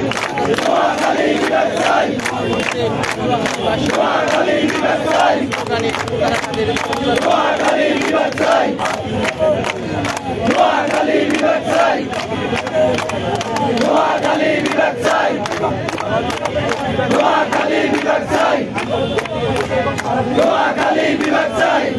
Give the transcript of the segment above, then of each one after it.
Dua kali bilang saya.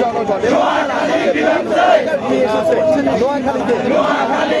জনগণের নোয়াখালীতে নোয়াখালী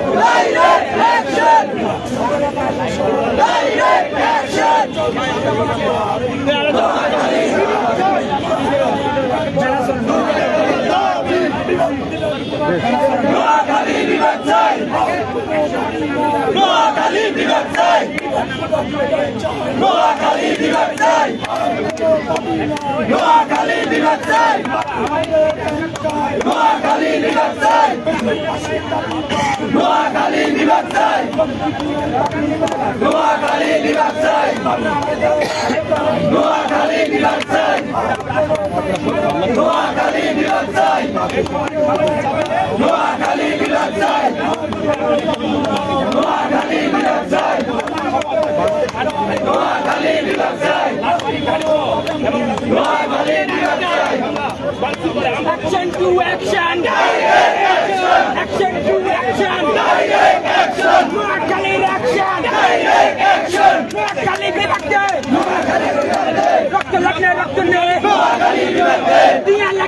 নোয়াখালী বিভাগ চাই। নোয়াখালী বিভাগ চাই। নোয়াখালী বিভাগ চাই। নোয়াখালী বিভাগ চাই। নোয়াখালী বিভাগ চাই। নোয়াখালী বিভাগ চাই।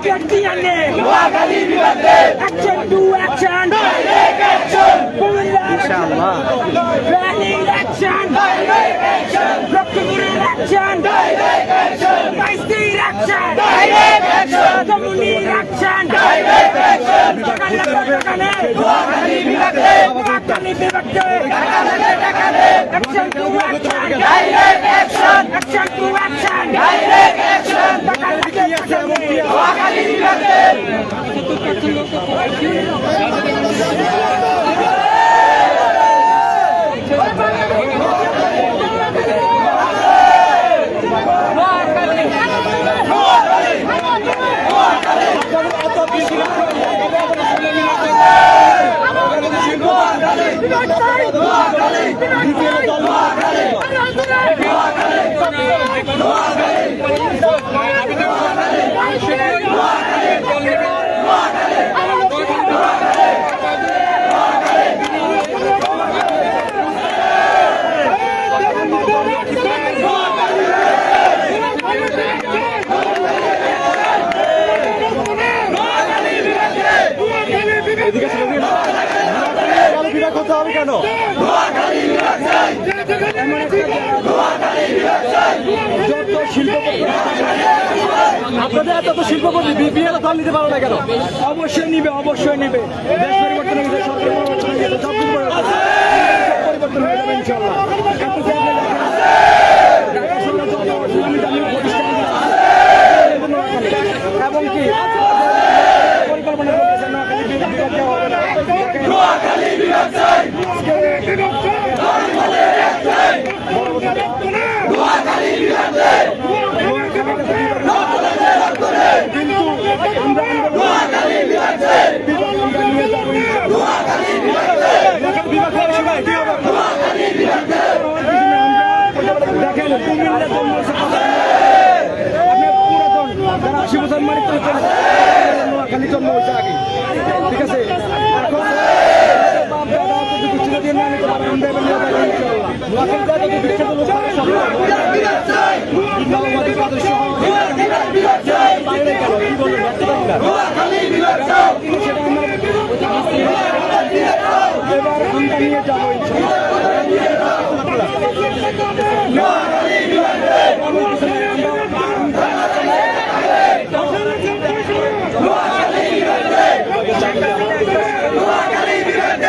target DNA. Action to action. Direct action. Inshallah. Planning action. Direct action. Procurement action. Direct action. Vice action. Direct action. Community action. Direct action. Noakhali Noakhali Noakhali এত শিল্পপতি বিপিএল দল নিতে পারো না কেন? অবশ্যই নিবে অবশ্যই নিবে। দেশ পরিবর্তন সব পরিবর্তন হয়ে যাবে ইনশাল্লাহ সম্মানিত হয়েছেন নোয়াখালী জন্ম হয়েছে আগে। ঠিক আছে? এবার আমরা নিয়ে যাব